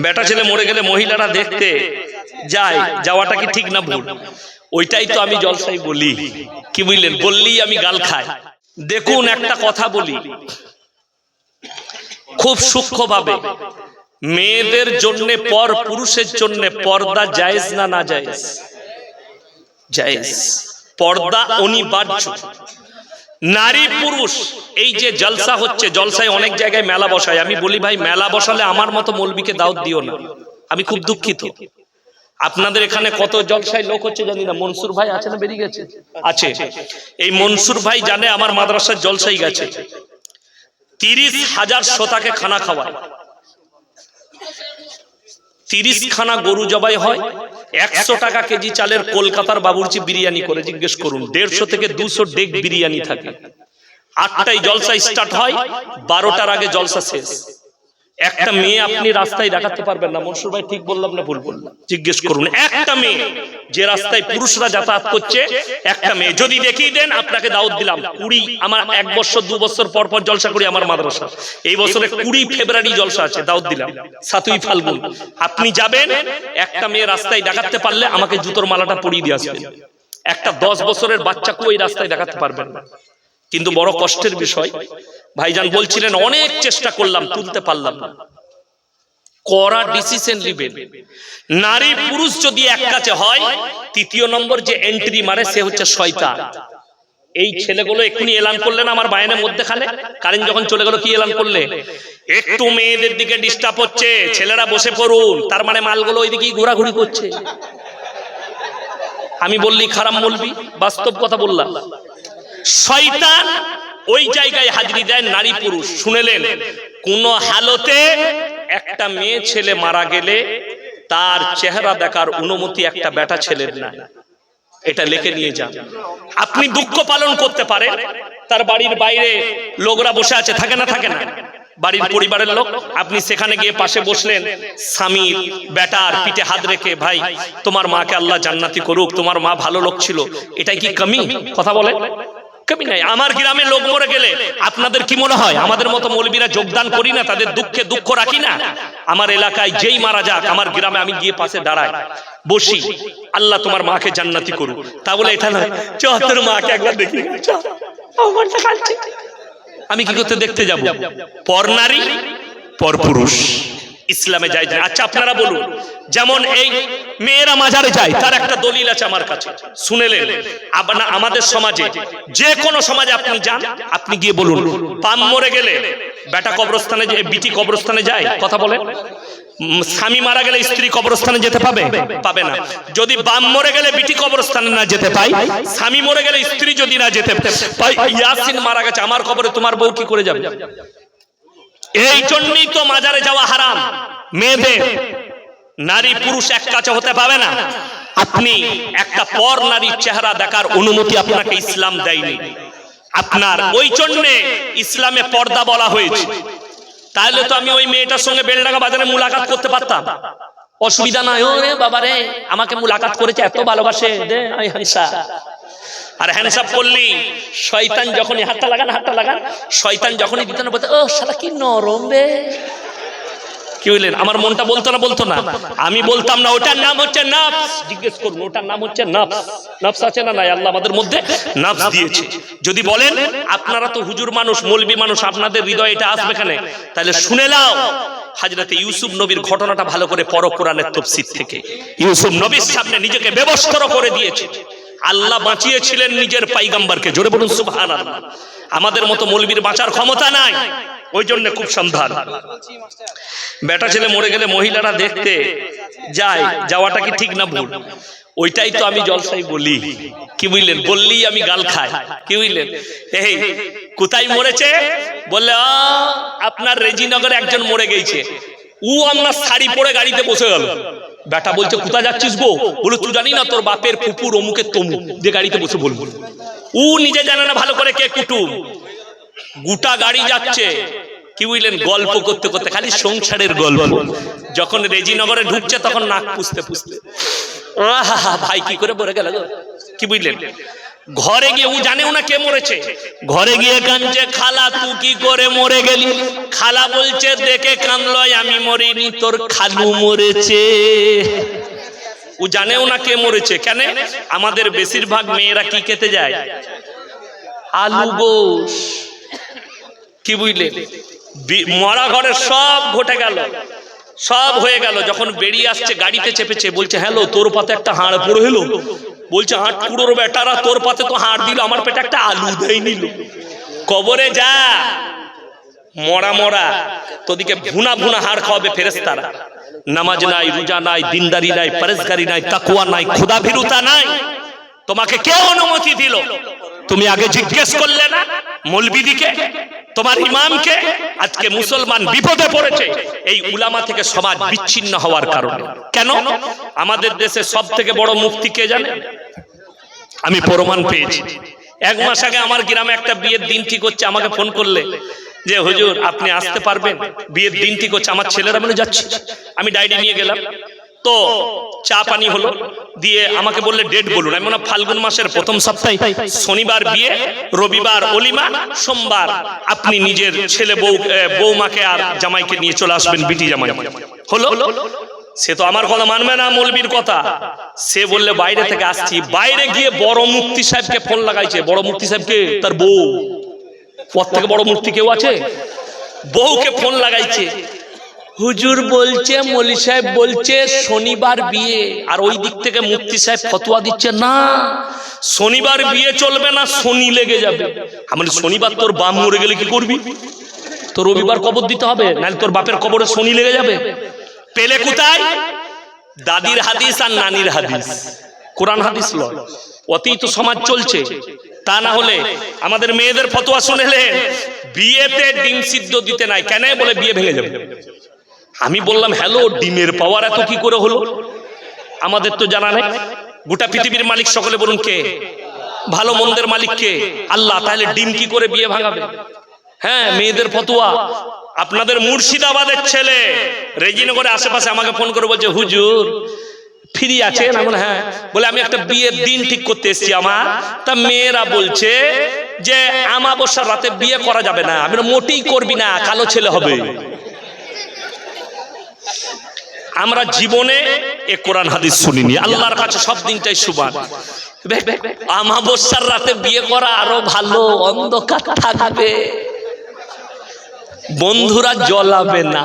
বেটা ছেলে মরে গেলে মহিলারা দেখতে যায়, যাওয়াটা কি ঠিক না ভুল? ওইটাই তো আমি জলসাই বলি। কি বুঝলেন? বললেই আমি গাল খাই। দেখুন, একটা কথা বলি। খুব সূক্ষ্মভাবে, মেয়েদের জন্য পর, পুরুষের জন্য পর্দা জায়েজ না না জায়েজ? জায়েজ। পর্দা অনিবার্য। নারী পুরুষ, এই যে জলসা হচ্ছে, জলসায় অনেক জায়গায় মেলা বসায়। আমি বলি, ভাই, মেলা বসালে আমার মতো মৌলবীকে দাওয়াত দিও না। আমি খুব দুঃখিত। আপনাদের এখানে কত জলসায় লোক হচ্ছে জানি না। মনসুর ভাই আছে না বেরিয়ে গেছে? আছে। এই মনসুর ভাই জানে আমার মাদ্রাসার জলসাই গেছে। তিরিশ হাজার শতাকে খানা খাওয়ায়। তিরিশ খানা গরু জবাই হয় একশো টাকা কেজি চালের কলকাতার বাবুর্চি বিরিয়ানি করে জিজ্ঞেস করুন। দেড়শো থেকে দুশো ডেগ বিরিয়ানি থাকে। আটটায় জলসা স্টার্ট হয় বারোটার আগে জলসা শেষ। একটা মেয়ে আপনি রাস্তায় দেখাতে পারবেন না। মনসুর ভাই ঠিক বললাম না ভুল বললাম। জিজ্ঞেস করুন একটা মেয়ে যে রাস্তায় পুরুষরা যাতায়াত করছে একটা মেয়ে। যদি দেখিয়ে দেন আপনাকে দাওয়াত দিলাম। কুড়ি আমার এক বছর দু বছর পর পর জলসা করি আমার মাদ্রাসা। এই বছরে কুড়ি ফেব্রুয়ারি জলসা আছে দাওয়াত দিলাম। সাতই ফাল্গুন। আপনি যাবেন একটা মেয়ে রাস্তায় দেখাতে পারলে আমাকে জুতোর মালাটা পরিয়ে দিয়ে আসবেন। একটা দশ বছরের বাচ্চাকে ওই রাস্তায় দেখাতে পারবেন না। কিন্তু বড় কষ্টের বিষয়, ভাইজান বলছিলেন, অনেক চেষ্টা করলাম, তুলতে পারলাম না। কড়া ডিসিশন নেবেন। নারী পুরুষ যদি এক কাছে হয়, তৃতীয় নম্বর যে এন্ট্রি মারে, সে হচ্ছে শয়তান। এই ছেলেগুলো এক্ষুনি এলান করলেন আমার বায়নের মধ্যে মধ্যেখানে। কারেন্ট যখন চলে গেল, কি এলান করলে? একটু মেয়েদের দিকে ডিস্টার্ব হচ্ছে, ছেলেরা বসে পড়ুন। তার মানে মালগুলো ওইদিকেই ঘোরাঘুরি করছে। আমি বললি, খারাপ বলবি? বাস্তব কথা বললাম। শয়তান ওই জায়গায় হাজিরি দেয়, নারী পুরুষ। শুনেলেন, কোন হালতে একটা মেয়ে ছেলে মারা গেলে তার চেহারা দেখার অনুমতি একটা বেটা ছেলের নাই। এটা লিখে নিয়ে যান। আপনি দুঃখ পালন করতে পারেন, তার বাড়ির বাইরে লোকরা বসে আছে, থাকে না থাকে না। বাড়ির পরিবারের লোক, আপনি সেখানে গিয়ে পাশে বসলেন স্বামীর বেটার পিঠে হাত রেখে, ভাই, তোমার মাকে আল্লাহ জান্নাতি করুক, তোমার মা ভালো লোক ছিল, এটাই কি কমি? কথা বলে। কমি নাই। আমার গ্রামে লোক মরে গেলে আপনাদের কি মনে হয়? আমাদের মতো মৌলবীরা যোগদান করি না, তাদের দুঃখে দুঃখ রাখি না? আমার এলাকায় যেই মারা যাক, আমার গ্রামে আমি গিয়ে পাশে দাঁড়াই, বসি, আল্লাহ তোমার মাকে জান্নাতি করুক। তা বলে এটা নয় চ মাকে একবার দেখি। আমি কি করতে দেখতে যাব? পর নারী, পর পুরুষ। ইসলামে যায় আচ্ছা আপনারা বলুন যেমন এই মেয়েরা মাজারে যায় তার একটা দলিল আছে আমার কাছে। শুনেলেন? না আমাদের সমাজে যে কোনো সমাজে আপনি যান আপনি গিয়ে বলুন। পাম মরে গেলে বেটা কবরস্থানে যে বিটি কবরস্থানে যায় কথা বলে? স্বামী মারা গেলে স্ত্রী কবরস্থানে যেতে পাবে? পাবে না। যদি বাম মরে গেলে বিটি কবরস্থানে না যেতে পাই স্বামী মরে গেলে স্ত্রী যদি না যেতে পাই ইয়াসিন মারা গেছে আমার কবরে তোমার বউ কি করে যাবে? এই জন্যই তো মাজারে যাওয়া হারাম। মেয়েদের, নারী, পুরুষ এক কাছে হতে পাবে না। আপনি একটা পর নারীর চেহারা দেখার অনুমতি আপনাকে ইসলাম দেয়নি। আপনার ওই জন্যে ইসলামে পর্দা বলা হয়েছে। তাহলে তো আমি ওই মেয়েটার সঙ্গে বেলডাঙ্গা বাজারে মুলাকাত করতে পারতাম। অসুবিধা নাই। ও রে বাবা রে আমাকে মুলাকাত করেছে, এত ভালোবাসে। দে হানসা আর হ্যান্ডসাপ করলি, শয়তান যখনই হাতটা লাগান হাতটা লাগান, শয়তান যখনই দিতেন বলতে, ও, শালা কি নরম রে। কি বললেন আমার মনটা বলতো না বলতো না? আমি বলতাম না, ওটার নাম হচ্ছে নাফস। জিজ্ঞেস করুন ওটার নাম হচ্ছে নাফস? নাফস আছে না নাই? আল্লাহ আমাদের মধ্যে নাফস দিয়েছে। যদি বলেন, আপনারা তো হুজুর মানুষ, মৌলবি মানুষ, আপনাদের হৃদয় এটা আসবে এখানে তাহলে শুনে নাও, হাজরতে ইউসুফ নবীর ঘটনাটা ভালো করে পর কোরআনের তফসির থেকে। ইউসুফ নবীর সামনে নিজেকে ব্যবস্থর করে দিয়েছে। আল্লাহ বাঁচিয়েছিলেন নিজের পাইগাম্বারকে। জোরে বলুন সুবহান আমাদের মতো মৌলবীর বাঁচার ক্ষমতা নাই। ওই জন্য খুব সন্ধান। বেটা ছেলে মরে গেলে মহিলারা দেখতে যায়, যাওয়াটা কি ঠিক না ভুল? ওইটাই তো আমি জলসাই বলি। কি বুঝলেন? বললেই আমি গাল খাই। কি বুঝলেন? এই, কোথায় মরেছে? বললে আপনার রেজিনগরে একজন মরে গেছে। ও আপনার শাড়ি পরে গাড়িতে বসে গেল। বেটা বলছে, কোথায় যাচ্ছিস গো? বলে, তুই জানি না তোর বাপের ফুপুর অমুকের তমু, যে গাড়িতে বসে বলব। ও নিজে জানে না ভালো করে কে কুটুম। গোটা গাড়ি যাচ্ছে। কি বুঝলেন? গল্প করতে করতে, খালি সংসারের গল্প। যখন রেজিনগরে ঢুকছে, তখন নাক পুষতে পুষতে। ভাই কি করে বলে গেল কি বুঝলেন? ঘরে গিয়ে, ও জানেও না কে মরেছে? ঘরে গিয়ে কাঁদছে, খালা, তুই কি করে মরে গেলি? খালা বলছে, দেখে কানলয় আমি মরিনি, তোর খালু মরেছে। ও জানেও না কে মরেছে। কেন? আমাদের বেশিরভাগ মেয়েরা কি খেতে যায়? আলু গোস কি বুঝলে? মরা ঘরে সব ঘটে গেল। সব হয়ে গেল। যখন বেরিয়ে আসছে, গাড়িতে চেপেছে, বলছে, হ্যালো, তোর পাতে একটা হাড় পড়ে হলো বলছে, হাট কুড়োর বেটারা, তোর পাতে তো হাড় দিল, আমার পেটে একটা আলু দেয় নিল। কবরে যা, মরা মরা, তোদিকে ভুনা ভুনা হাড় খাওয়াবে ফেরেস্তারা নামাজ নাই, রোজা নাই, দিনদারি নাই, পরেশগারি নাই তাকুয়া নাই ক্ষুদা ভীরুতা নাই। তোমাকে কে অনুমতি দিল? তুমি আগে জিজ্ঞেস করলে না মৌলবিদিকে, তোমার ইমামকে? আজকে মুসলমান বিপদে পড়েছে। এই উলামা থেকে সমাজ বিচ্ছিন্ন হওয়ার কারণে। কেন? আমাদের দেশে সব থেকে বড় মুক্তি কে জানে? আমি প্রমাণ পেয়েছি। এক মাস আগে আমার গ্রামে একটা বিয়ের দিন ঠিক হচ্ছে, আমাকে ফোন করলে যে, হুজুর, আপনি আসতে পারবেন? বিয়ের দিন ঠিক হচ্ছে, আমার ছেলেরা মানে যাচ্ছে। আমি ডায়েরি নিয়ে গেলাম। তো চা পানি হলো। দিয়ে আমাকে বললে ডেট বলুন। আমি মনে ফাল্গুন মাসের প্রথম সপ্তাহে শনিবার বিয়ে, রবিবার অলিমা, সোমবার আপনি নিজের ছেলে বউ বৌমাকে আর জামাইকে নিয়ে চলে আসবেন, বিটি জামাই। হলো? সে তো আমার কথা মানবে না, মৌলবীর কথা। সে বললে, বাইরে থেকে আসছি। বাইরে গিয়ে বড় মুক্তি সাহেবকে ফোন লাগাইছে। বড় মুক্তি সাহেবকে তার বউ। পর থেকে বড় মূর্তি কেউ আছে? বউকে ফোন লাগাইছে। হুজুর বলছে, মলি সাহেব বলছে, শনিবার বিয়ে। আর ওই দিক থেকে মুক্তি সাহেব ফতোয়া দিচ্ছে, না, শনিবার বিয়ে চলবে না, শনি লেগে যাবে। আমার শনিবার তোর বাম মরে গেলে কি করবি? তো রবিবার কবর দিতে হবে, নাহলে তোর বাপের কবরে শনি লেগে যাবে। পেলে কোথায়? দাদির হাদিস আর নানির হাদিস। কোরআন হাদিস লয়। অতীত সমাজ চলছে। তা না হলে আমাদের মেয়েদের ফতোয়া শুনেলে বিয়েতে ডিম সিদ্ধ দিতে নাই। কেন বলে বিয়ে ভেঙে যাবে? আমি বললাম, হ্যালো, ডিমের পাওয়ার এত কি করে হলো? আমাদের তো জানা নেই। গোটা পৃথিবীর মালিক সকলে বলুন কে? ভালো মন্দের মালিক কে? আল্লাহ, তাহলে ডিম কি করে বিয়ে ভাঙাবে? হ্যাঁ মেয়েদের ফতুয়া। আপনাদের মুর্শিদাবাদের ছেলে। রেজিনগরের আশেপাশে আমাকে ফোন করে বলছে, হুজুর, ফ্রি আছে? না বলে হ্যাঁ। বলে, আমি একটা বিয়ের দিন ঠিক করতে এসেছি আমার। তা মেয়েরা বলছে যে, আমাবস্যার রাতে বিয়ে করা যাবে না। আমি মোটেই করবি না, কালো ছেলে হবে। আমরা জীবনে এ কোরআন হাদিস শুনিনি। আল্লাহর কাছে সব দিনটাই সুবান। আমাবস্যার রাতে বিয়ে করা আরও ভালো অন্ধকার থাকবে। বন্ধুরা জ্বলাবে না।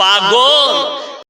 পাগল